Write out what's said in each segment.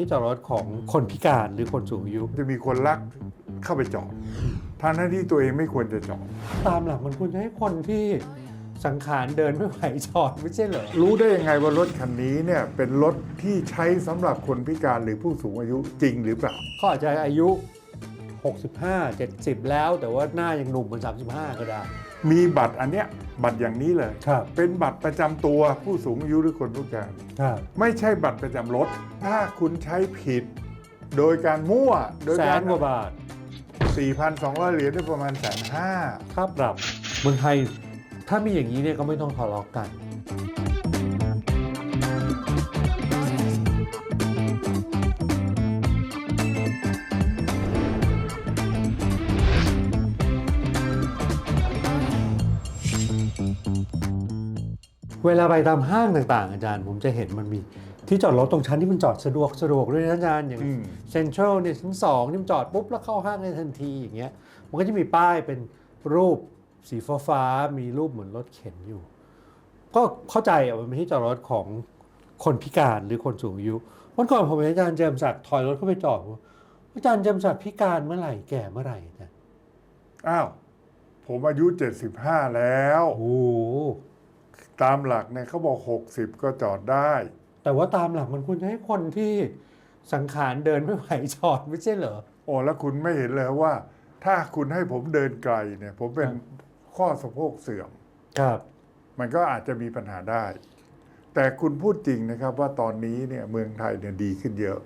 ที่จอดรถของคนพิการหรือคนสูงอายุ จะมีคนรักเข้าไปจอดทางหน้าที่ตัวเองไม่ควรจะจอด ตามหลักมันควรจะให้คนที่สังขารเดินไม่ไหวจอดไม่ใช่เหรอ รู้ได้ยังไงว่ารถคันนี้เนี่ยเป็นรถที่ใช้สำหรับคนพิการหรือผู้สูงอายุจริงหรือเปล่า เขาอาจจะอายุ 65 70 แล้ว แต่ว่าหน้ายังหนุ่มเหมือน35 ก็ได้ มีบัตรอันเนี้ยบัตรอย่างนี้เลย ครับเป็นบัตรประจำตัวผู้สูงอายุหรือคนพิการ ครับไม่ใช่บัตรประจำรถ ถ้าคุณใช้ผิด โดยการมั่ว โดยแสการนกว่าบาท4,200 เหรียญได้ประมาณแสนห้า ค่าปรับเมืองไทยถ้ามีอย่างนี้เนี่ยก็ไม่ต้องทะเลาะกัน เวลาไปตามห้างต่างๆ อาจารย์ผมจะเห็นมันมีที่จอดรถตรงชั้นที่มันจอดสะดวกสะดวกด้วยนะอาจารย์อย่างอืมเซ็นทรัลเนี่ยชั้นสองนี่มันจอดปุ๊บแล้วเข้าห้างได้ทันทีอย่างเงี้ยมันก็จะมีป้ายเป็นรูปสีฟ้าฟ้าๆมีรูปเหมือนรถเข็นอยู่ ก็เข้าใจอะมันเป็นที่จอดรถของคนพิการหรือคนสูงอายุวันก่อนผมเห็นอาจารย์เจมส์ศักดิ์ถอยรถเข้าไปจอดว่าอาจารย์เจมส์ศักดิ์พิการเมื่อไหร่แก่เมื่อไหร่อาจารย์อ้าวผมอายุ75แล้วโอ้โห ตามหลักเนี่ยเขาบอก 60 ก็จอดได้ แต่ว่าตามหลักมันควรจะให้คนที่สังขารเดินไม่ไหวจอดไม่ใช่เหรอโอ้แล้วคุณไม่เห็นเลยว่า ถ้าคุณให้ผมเดินไกลเนี่ย ผมเป็นครับข้อสะโพกเสื่อมครับ มันก็อาจจะมีปัญหาได้ แต่คุณพูดจริงนะครับว่าตอนนี้เนี่ยเมืองไทยเนี่ยดีขึ้นเยอะ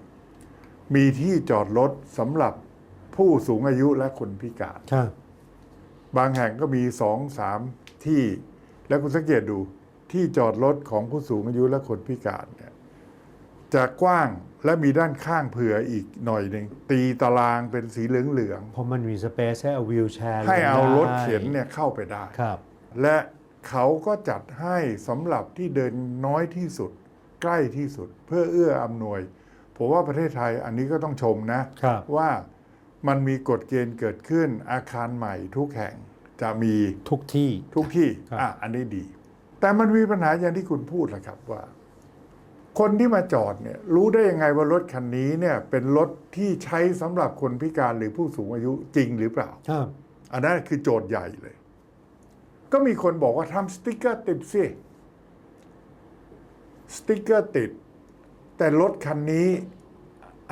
มีที่จอดรถสำหรับผู้สูงอายุและคนพิการครับบางแห่งก็มีสองสามที่ แล้วคุณสังเกตดูที่จอดรถของผู้สูงอายุและคนพิการเนี่ยจะกว้างและมีด้านข้างเผื่ออีกหน่อยหนึ่งตีตารางเป็นสีเหลืองเพราะมันมีสเปซให้เอาวิวแชร์ๆให้เอาลงได้รถเข็นเนี่ยเข้าไปได้ ครับ และเขาก็จัดให้สำหรับที่เดินน้อยที่สุด ใกล้ที่สุดเพื่อเอื้ออำนวย ผมว่าประเทศไทยอันนี้ก็ต้องชมนะ ครับ ว่ามันมีกฎเกณฑ์เกิดขึ้นอาคารใหม่ทุกแห่ง จะมีทุกที่ทุกที่ครับอะอันนี้ดี แต่มันมีปัญหาอย่างที่คุณพูดแหละครับว่า คนที่มาจอดเนี่ยรู้ได้ยังไงว่ารถคันนี้เนี่ย เป็นรถที่ใช้สำหรับคนพิการหรือผู้สูงอายุจริงหรือเปล่าครับอันนั้นคือโจทย์ใหญ่เลย ก็มีคนบอกว่าทำสติกเกอร์ติดสิสติกเกอร์ติด แต่รถคันนี้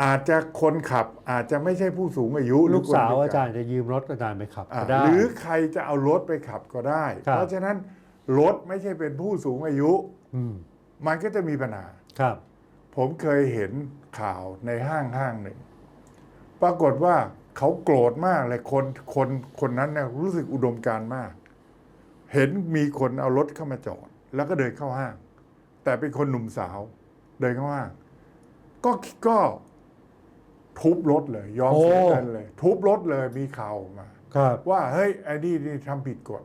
อาจจะคนขับอาจจะไม่ใช่ผู้สูงอายุหรืลูอกคนสาวพิอาจารย์จะยืมรถอาจารย์ไปขับอะก็ได้หรือใครจะเอารถไปขับก็ได้ครับเพราะฉะนั้นรถไม่ใช่เป็นผู้สูงอายุอืมมันก็จะมีปัญหาครับ ผมเคยเห็นข่าวในห้างห้างหนึ่ง ปรากฏว่าเขาโกรธมากเลยคนคนคนนั้นเนี่ยรู้สึกอุดมการณ์มาก เห็นมีคนเอารถเข้ามาจอด แล้วก็เดินเข้าห้าง แต่เป็นคนหนุ่มสาว เดินเข้าห้าง ก็ก็ ทุบรถเลย ยอมเสียเงินเลย ทุบรถเลยมีข่าวออกมา ครับว่าเฮ้ยไอ้นี่นี่ทำผิดกฎ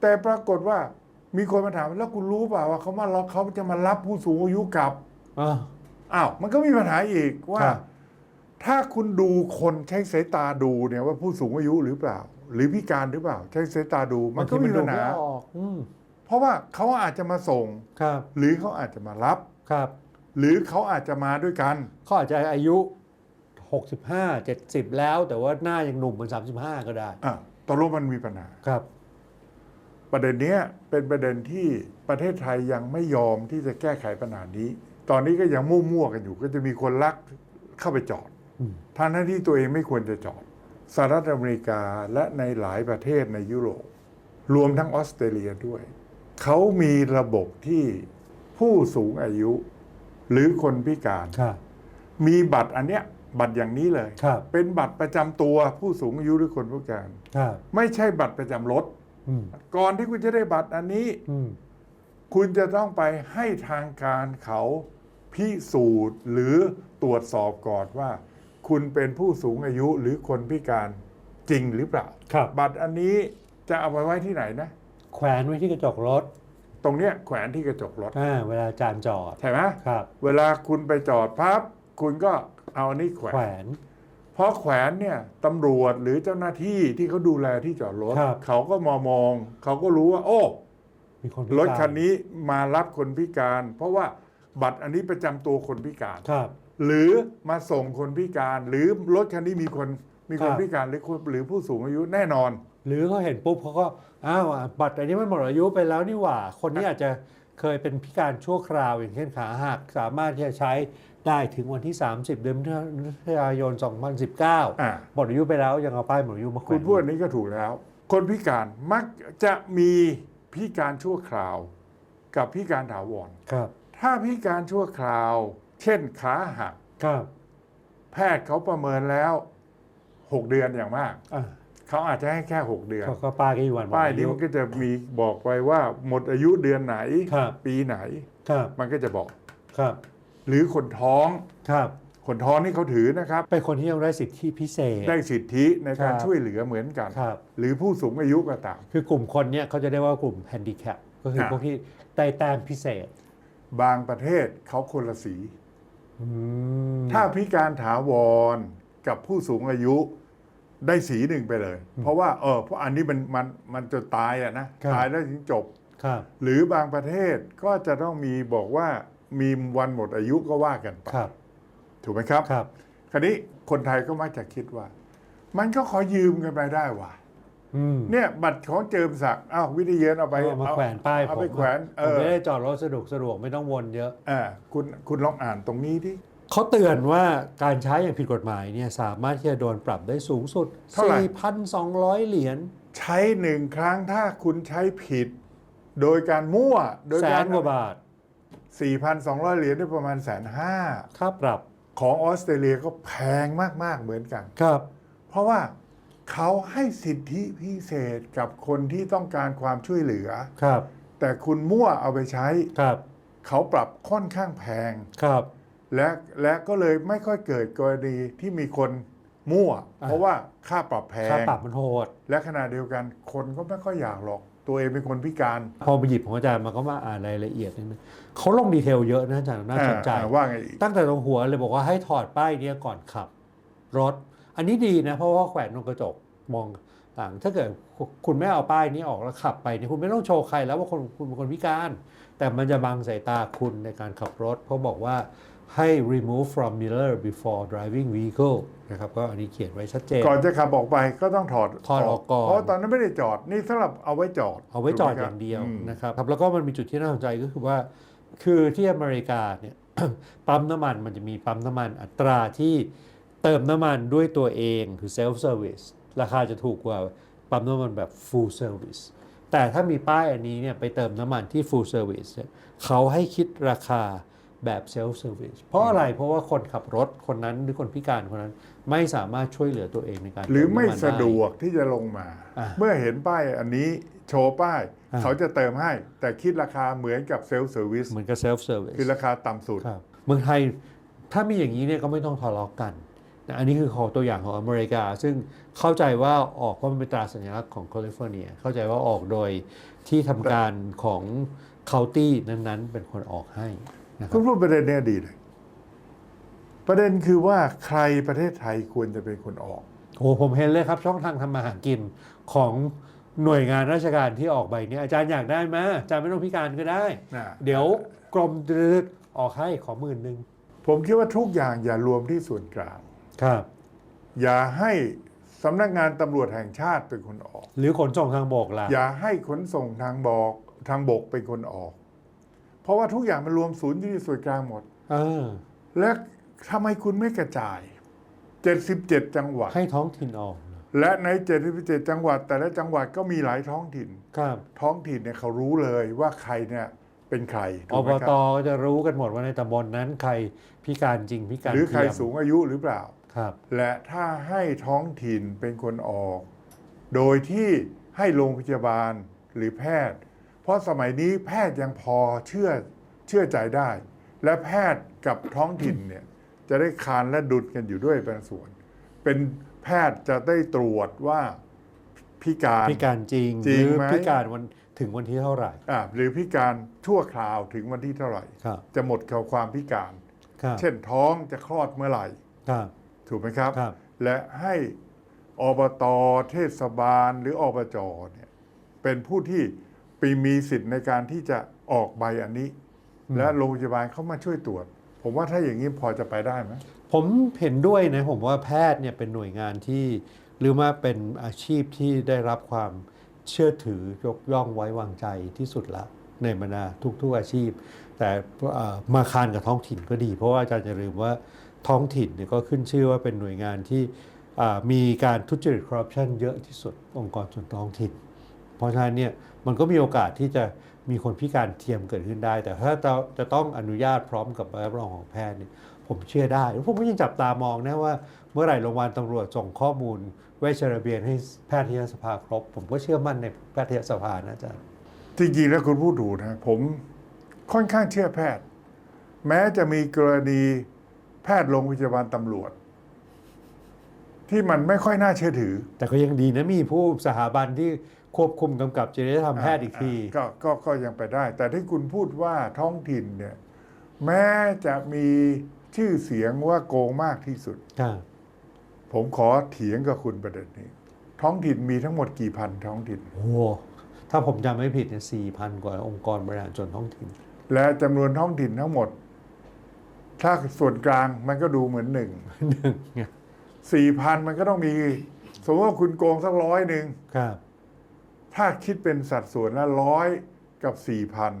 แต่ปรากฏว่ามีคนมาถามแล้วคุณรู้เปล่าว่าเขามารับเขาจะมารับผู้สูงอายุกลับอ่า อ้าวมันก็มีปัญหาอีกว่า ครับ ถ้าคุณดูคนใช้สายตาดูเนี่ยว่าผู้สูงอายุหรือเปล่า หรือพิการหรือเปล่า ใช้สายตาดูมันก็มีปัญหาบงทีดูไออกอืมเพราะว่าเขาอาจจะมาส่ง ครับหรือเขาอาจจะมารับ ครับ หรือเขาอาจจะมาด้วยกัน เขาอาจจะอายุ 65 70 แล้ว แต่ว่าหน้ายังหนุ่มเหมือน 35 ก็ได้อะตกลงมันมีปัญหา ครับ ประเด็นเนี้ยเป็นประเด็นที่ประเทศไทยยังไม่ยอมที่จะแก้ไขปัญหานี้ ตอนนี้ก็ยังมั่วๆกันอยู่ ก็จะมีคนลักเข้าไปจอดอืมทางหน้าที่ตัวเองไม่ควรจะจอดสหรัฐอเมริกาและในหลายประเทศในยุโรป รวมทั้งออสเตรเลียด้วย เขามีระบบที่ผู้สูงอายุ หรือคนพิการครับมีบัตรอันเนี้ย บัตรอย่างนี้เลย ครับเป็นบัตรประจำตัวผู้สูงอายุหรือคนพิการ ครับไม่ใช่บัตรประจำรถ อืมก่อนที่คุณจะได้บัตรอันนี้ อืมคุณจะต้องไปให้ทางการเขาพิสูจน์หรือตรวจสอบก่อนว่า คุณเป็นผู้สูงอายุหรือคนพิการจริงหรือเปล่า ครับบัตรอันนี้จะเอาไปไว้ที่ไหนนะ แขวนไว้ที่กระจกรถตรงเนี้ยแขวนที่กระจกรถอ่าเวลาอาจารย์จอด ใช่ไหมครับ เวลาคุณไปจอดพับ คุณก็ เอาอันนี้แขวแขวน น เพราะแขวนเนี่ยตำรวจหรือเจ้าหน้าที่ที่เขาดูแลที่จอดรถ ครับ เขาก็มามอง เขาก็รู้ว่า โอ้ มีคนพิรการถคันนี้มารับคนพิการ เพราะว่าบัตรอันนี้ประจำตัวคนพิการ ครับ หรือมาส่งคนพิการ หรือรถคันนี้มีคนมีคนครับ พิการหรือคนหรือผู้สูงอายุแน่นอน หรือเขาเห็นปุ๊บเขาก็อ้าวบัตรอันนี้มันหมดอายุไปแล้วนี่หว่า คนนี้อาจจะ เคยเป็นพิการชั่วคราวอย่างเช่นขาหักสามารถที่จะใช้ได้ถึงวันที่ 30 เดือนพฤศจิกายน 2019อ่าหมดอายุไปแล้วยังเอาป้ายหมดอายุมาแขวคุณนพูดอันนี้ก็ถูกแล้ว คนพิการมักจะมีพิการชั่วคราว กับพิการถาวรครับ ถ้าพิการชั่วคราว เช่นขาหักครับ แพทย์เขาประเมินแล้ว 6 เดือนอย่างมากอ่า เขาอาจจะให้แค่ 6 เดือนก็ก็ป้ายก็อยู่วันหมดป้ายอานี้ยุมันก็จะมีบอกไว้ว่าหมดอายุเดือนไหนครับปีไหนครับมันก็จะบอกครับ หรือคนท้องครับคนท้องนี่เขาถือนะครับเป็นคนที่ยังได้สิทธิพิเศษ ได้สิทธิในการครับช่วยเหลือเหมือนกันครับหรือผู้สูงอายุก็ตาม คือกลุ่มคนเนี้ยเขาจะได้ว่ากลุ่มแฮนดิแคปก็คือครับพวกที่ได้แต้มพิเศษ บางประเทศเขาคนละสีอืมถ้าพิการถาวรกับผู้สูงอายุ ได้สีหนึ่งไปเลย เพราะว่าเออเพราะอันนี้มันมันมันจะตายอะนะตายแล้วถึงจบ ครับ หรือบางประเทศก็จะต้องมีบอกว่ามีวันหมดอายุก็ว่ากันไปครับ ถูกไหมครับ ครับ คราวนี้คนไทยก็มักจะคิดว่า มันก็ขอยืมกันไปได้ว่ะ อืมเนี่ยบัตรของเจิมศักดิ์อ้าววิทยเยนเอาไปเอามาแขวนป้ายเอาผมไปแขวนเอผมอจะได้จอดรถสะดวกสะดวกไม่ต้องวนเยอะเออคุณคุณลองอ่านตรงนี้ดิ เขาเตือนว่าการใช้อย่างผิดกฎหมายเนี่ยสามารถที่จะโดนปรับได้สูงสุด เท่าไหร่ 4,200 เหรียญใช้หนึ่งครั้งถ้าคุณใช้ผิด โดยการมั่ว โดยแสการนกว่าบาท4,200 เหรียญได้ประมาณแสนห้าค่าปรับของออสเตรเลียก็แพงมาก ๆ เหมือนกัน ครับ เพราะว่าเขาให้สิทธิพิเศษกับคนที่ต้องการความช่วยเหลือ ครับแต่คุณมั่วเอาไปใช้ ครับ เขาปรับค่อนข้างแพง ครับ และและก็เลยไม่ค่อยเกิดกรณีที่มีคนมั่วอ่าเพราะว่าค่าปรับแพค่างปรับมันโหด และขณะเดียวกันคนก็ไม่ค่อยอยากหรอก ตัวเองเป็นคนพิการ พอมาหยิบของอาจารย์มาก็มาอ่านรายละเอียดนิดนึงเขาลงดีเทลเยอะนะอาจารย์น่าสนใจอ่าว่าไงอีกตั้งแต่ตรงหัวเลยบอกว่าให้ถอดป้ายเนี้ยก่อนขับ รถ อันนี้ดีนะ เพราะว่าแขวนตรงกระจกมองต่าง ถ้าเกิดคุณไม่เอาป้ายนี้ออกแล้วขับไปเนี่ยคุณไม่ต้องโชว์ใครแล้วว่าคนคุณเป็นคนพิการ แต่มันจะบังสายตาคุณในการขับรถ เพราะบอกว่า ให้ remove from mirror before driving vehicle นะครับก็อันนี้เขียนไว้ชัดเจน ก่อนจะขับออกไปก็ต้องถอดถอดออกก่อน เพราะตอนนั้นไม่ได้จอดนี่สำหรับเอาไว้จอด เอาไว้จอดถูกหมอครับย่างเดียวอืมนะครับครับแล้วก็มันมีจุดที่น่าสนใจก็คือว่า คือที่อเมริกาเนี่ยปั๊มน้ำมันมันจะมีปั๊มน้ำมันอัตราที่เติมน้ำมันด้วยตัวเองคือ self service ราคาจะถูกกว่าปั๊มน้ำมันแบบ full service แต่ถ้ามีป้ายอันนี้เนี่ยไปเติมน้ำมันที่ full service เนี่ยเขาให้คิดราคา แบบ self service เพราะอะไรเพราะว่าคนขับรถคนนั้นหรือคนพิการคนนั้นไม่สามารถช่วยเหลือตัวเองในการหรือเติไม่น้ำนสะดวไกที่จะลงมาอ่าเมื่อเห็นป้ายอันนี้โชว์ป้ายอ่าเขาจะเติมให้ แต่คิดราคาเหมือนกับเซลฟ์เซอร์วิสเหมือนกับ self service คือราคาต่ำสุดครับเมืองไทยถ้ามีอย่างนี้เนี่ยก็ไม่ต้องทะเลาะกันนะอันนี้คือของตัวอย่างของอเมริกา ซึ่งเข้าใจว่าออกเพราะมันเป็นตราสัญลักษณ์ของแคลิฟอร์เนีย เข้าใจว่าออกโดยที่ทำการของเคาน์ตี้นั้นๆ เป็นคนออกให้นะ คคุรับณพูดประเด็นเนี้ยดีเลย ประเด็นคือว่าใครประเทศไทยควรจะเป็นคนออกโอ้ผมเห็นเลยครับ ช่องทางทำมาหากินของหน่วยงานราชการที่ออกใบเนี้ยอาจารย์อยากได้ไหมอาจารย์ไม่ต้องพิการก็ได้นะเดี๋ยวกรมดืดออกให้ขอหมื่นหนึ่งผมคิดว่าทุกอย่างอย่ารวมที่ส่วนกลางครับ อย่าให้สำนักงานตำรวจแห่งชาติเป็นคนออก หรือขนส่งทางบกล่ะอย่าให้ขนส่งทางบอกทางบกเป็นคนออก เพราะว่าทุกอย่างมันรวมศูนย์อยู่ที่ส่วนกลางหมด เออ และทำไมคุณไม่กระจาย 77 จังหวัด ให้ท้องถิ่นออกนะและใน 77 จังหวัด แต่ละจังหวัดก็มีหลายท้องถิ่น ครับท้องถิ่นเนี่ยเขารู้เลยว่าใครเนี่ยเป็นใครอถูกไหบมคตรับก็จะรู้กันหมดว่าในตำบลนั้นใครพิการจริงพิการหรือใครเทียมสูงอายุหรือเปล่า ครับ และถ้าให้ท้องถิ่นเป็นคนออก โดยที่ให้โรงพยาบาลหรือแพทย์ เพราะสมัยนี้แพทย์ยังพอเชื่อเชื่อใจได้ และแพทย์กับท้องถิ่นเนี่ยจะได้คานและดุลกันอยู่ด้วยบางส่วน เป็นแพทย์จะได้ตรวจว่าพิการพิการจริงจริหงรือไหมพิการวันถึงวันที่เท่าไหร่อ่าหรือพิการชั่วคราวถึงวันที่เท่าไหร่ครับจะหมดความพิการครับเช่นท้องจะคลอดเมื่อไหร่ครับถูกไหมครับครับ และให้อบตเทศบาลหรืออบจเนี่ยเป็นผู้ที่ ปีมีสิทธิ์ในการที่จะออกใบอันนี้ และโรงพยาบาลเข้ามาช่วยตรวจ ผมว่าถ้าอย่างนี้พอจะไปได้ไหมผมเห็นด้วยนะผมว่าแพทย์เนี่ยเป็นหน่วยงานที่หรือว่าเป็นอาชีพที่ได้รับความเชื่อถือยกย่องไว้วางใจที่สุดละในบรรดาทุกๆอาชีพ แต่เอ่อมาคานกับท้องถิ่นก็ดี เพราะว่าอาจารย์จะลืมว่าท้องถิ่นเนี่ยก็ขึ้นชื่อว่าเป็นหน่วยงานที่อ่ามีการทุจริตคอร์รัปชันเยอะที่สุดองค์กรส่วนท้องถิ่น เพราะฉะนั้นเนี่ยมันก็มีโอกาสที่จะมีคนพิการเทียมเกิดขึ้นได้ แต่ถ้าจะจะต้องอนุญาตพร้อมกับใบรับรองของแพทย์เนี่ยผมเชื่อได้แล้วผมก็ยังจับตามองนะว่า เมื่อไหร่โรงพยาบาลตำรวจส่งข้อมูลเวชระเบียนให้แพทยสภาครบ ผมก็เชื่อมั่นในแพทยสภานะอาจารย์จริงๆแล้วคุณพูดถูกนะผมค่อนข้างเชื่อแพทย์ แม้จะมีกรณีแพทย์โรงพยาบาลตำรวจ ที่มันไม่ค่อยน่าเชื่อถือ แต่ก็ยังดีนะมีผู้สถาบันที่ ควบคุมกำกับจริยธรรมแพทย์อีกที ก็ก็ก็ยังไปได้ แต่ที่คุณพูดว่าท้องถิ่นเนี่ยแม้จะมีชื่อเสียงว่าโกงมากที่สุดครับผมขอเถียงกับคุณประเด็นนี้ ท้องถิ่นมีทั้งหมดกี่พันท้องถิ่นโอ้โหถ้าผมจำไม่ผิดเนี่ยสี่พันกว่าองค์กรบริหารส่วนท้องถิ่น และจำนวนท้องถิ่นทั้งหมด ถ้าส่วนกลางมันก็ดูเหมือนหนึ่งหนึ่งไงสี่พันมันก็ต้องมี สมมติว่าคุณโกงสักร้อยหนึ่งครับ ถ้าคิดเป็นสัดส่วนละร้อยกับสี่พัน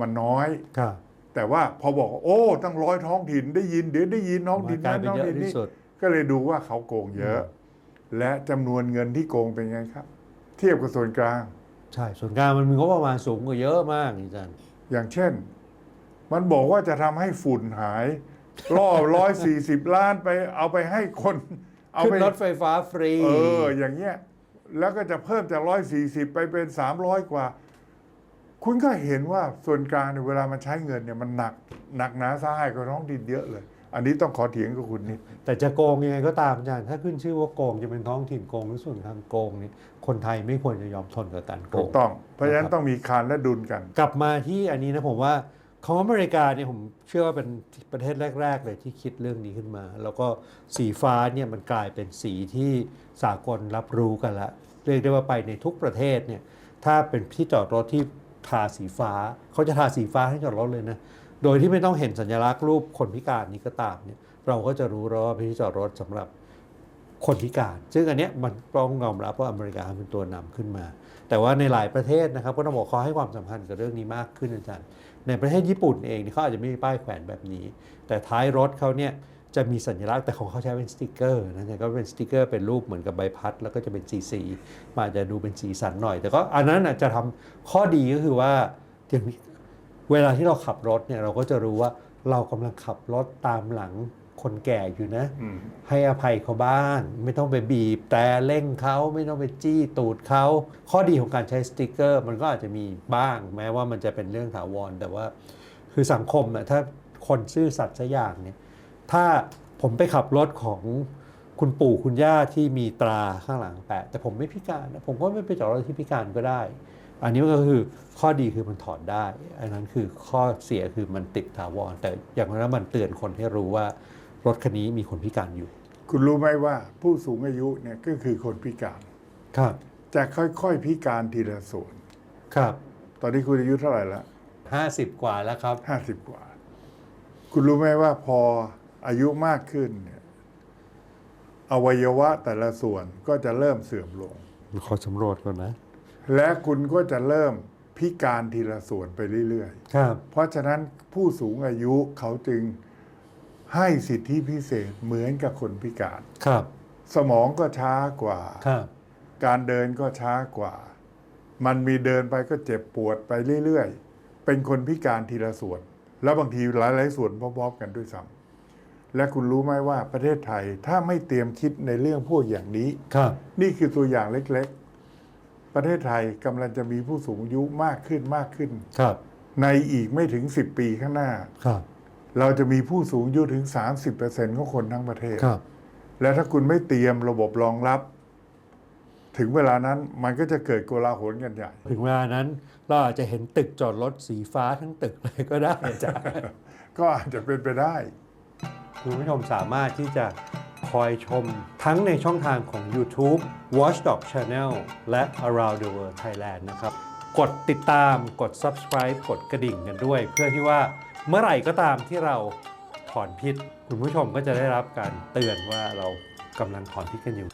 มันน้อย ครับ แต่ว่าพอบอกว่าโอ้ตั้งร้อยท้องถิ่นได้ยินเดี๋ยวได้ยินท้องถิ่นกลายนั้นเป็นท้องเยอะถิ่นที่นี้สุด ก็เลยดูว่าเขาโกงเยอะ และจำนวนเงินที่โกงเป็นไงครับ เทียบกับส่วนกลาง ใช่ส่วนกลางมันมีงบประมาณสูงกว่าเยอะมากอาจารย์ อย่างเช่น มันบอกว่าจะทำให้ฝุ่นหาย ล่อร้อยสี่สิบล้านไปเอาไปให้คน เอาขึ้นไปรถไฟฟ้าฟรี เอออย่างเงี้ย แล้วก็จะเพิ่มจากร้อยสี่สิบไปเป็นสามร้อยกว่า คุณก็เห็นว่าส่วนกลางเนี่ยเวลามันใช้เงินเนี่ยมันหนักหนักหนาสาหัสกว่าท้องถิ่นเยอะเลย อันนี้ต้องขอเถียงกับคุณนิด แต่จะโกงยังไงก็ตามอาจารย์ถ้าขึ้นชื่อว่าโกงจะเป็นท้องถิ่นโกงหรือส่วนทางโกงนี่คนไทยไม่ควรจะยอมทนกับการโกถูกงต้อง เพราะฉะนั้นนะครับต้องมีคานและดุลกัน กลับมาที่อันนี้นะผมว่า ของอเมริกาเนี่ยผมเชื่อว่าเป็นประเทศแรก ๆ เลยที่คิดเรื่องนี้ขึ้นมา แล้วก็สีฟ้าเนี่ยมันกลายเป็นสีที่สากลรับรู้กันละเรียกได้ว่าไปในทุกประเทศเนี่ยถ้าเป็นที่จอดรถที่ทาสีฟ้าเขาจะทาสีฟ้าให้จอดรถเลยนะโดยที่ไม่ต้องเห็นสัญลักษณ์รูปคนพิการนี้ก็ตามเนี่ยเราก็จะรู้แล้วว่าเป็นที่จอดรถสำหรับคนพิการ ซึ่งอันเนี้ยมันต้องยอมรับว่าอเมริกาเป็นตัวนำขึ้นมา แต่ว่าในหลายประเทศนะครับก็ต้องบอกเขาให้ความสำคัญกับเรื่องนี้มากขึ้นอาจารย์ ในประเทศญี่ปุ่นเองเขาอาจจะไม่มีป้ายแขวนแบบนี้ แต่ท้ายรถเขาเนี่ยจะมีสัญลักษณ์แต่ของเขาใช้เป็นสติกเกอร์นะแต่ก็เป็นสติกเกอร์เป็นรูปเหมือนกับใบพัด แล้วก็จะเป็นสีสีๆมันอาจจะดูเป็นสีสันหน่อย แต่ก็อันนั้นอาจจะทำข้อดีก็คือว่าอย่างเวลาที่เราขับรถเนี่ยเราก็จะรู้ว่าเรากำลังขับรถตามหลัง คนแก่อยู่นะอืมให้อภัยเขาบ้าง ไม่ต้องไปบีบแต่เร่งเขาไม่ต้องไปจี้ตูดเขา ข้อดีของการใช้สติกเกอร์ มันก็อาจจะมีบ้าง แม้ว่ามันจะเป็นเรื่องถาวร แต่ว่าคือสังคมอะถ้าคนซื่อสัตย์สักอย่างเนี่ย ถ้าผมไปขับรถของคุณปู่คุณย่าที่มีตราข้างหลังแปะ แต่ผมไม่พิการนะผมก็ไม่ไปจอดรถที่พิการก็ได้ อันนี้ก็คือข้อดีคือมันถอดได้ อันนั้นคือข้อเสียคือมันติดถาวรแต่อย่างนั้นมันเตือนคนให้รู้ว่า รถคันนี้มีคนพิการอยู่ คุณรู้ไหมว่าผู้สูงอายุเนี่ยก็คือคนพิการ ครับ จะค่อยๆพิการทีละส่วน ครับ ตอนนี้คุณอายุเท่าไหร่ละห้าสิบกว่าแล้วครับ ห้าสิบกว่า คุณรู้ไหมว่าพออายุมากขึ้นเนี่ยอวัยวะแต่ละส่วนก็จะเริ่มเสื่อมลง ขอสำรวจก่อนนะ และคุณก็จะเริ่มพิการทีละส่วนไปเรื่อยครับ ๆ เพราะฉะนั้นผู้สูงอายุเขาจึง ให้สิทธิพิเศษเหมือนกับคนพิการ ครับ สมองก็ช้ากว่า ครับ การเดินก็ช้ากว่า มันมีเดินไปก็เจ็บปวดไปเรื่อยๆ เป็นคนพิการทีละส่วน แล้วบางทีหลายๆส่วนพร้อมๆกันด้วยซ้ำและคุณรู้ไหมว่าประเทศไทยถ้าไม่เตรียมคิดในเรื่องพวกอย่างนี้ ครับ นี่คือตัวอย่างเล็กๆ ประเทศไทยกำลังจะมีผู้สูงอายุมากขึ้นมากขึ้น ครับ ในอีกไม่ถึง 10 ปีข้างหน้า ครับ เราจะมีผู้สูงอายุถึง 30%ของคนทั้งประเทศ ครับ และถ้าคุณไม่เตรียมระบบรองรับ ถึงเวลานั้นมันก็จะเกิดโกลาหลกันใหญ่ ถึงเวลานั้นเราอาจจะเห็นตึกจอดรถสีฟ้าทั้งตึกเลยก็ได้อาจารย์ ก็อาจจะเป็นไปได้ คุณผู้ชมสามารถที่จะคอยชมทั้งในช่องทางของ YouTube Watchdog Channel และ Around the World Thailand นะครับ กดติดตามกด subscribe กดกระดิ่งกันด้วย เพื่อที่ว่า เมื่อไหร่ก็ตามที่เราถอนพิษ คุณผู้ชมก็จะได้รับการเตือนว่าเรากำลังถอนพิษกันอยู่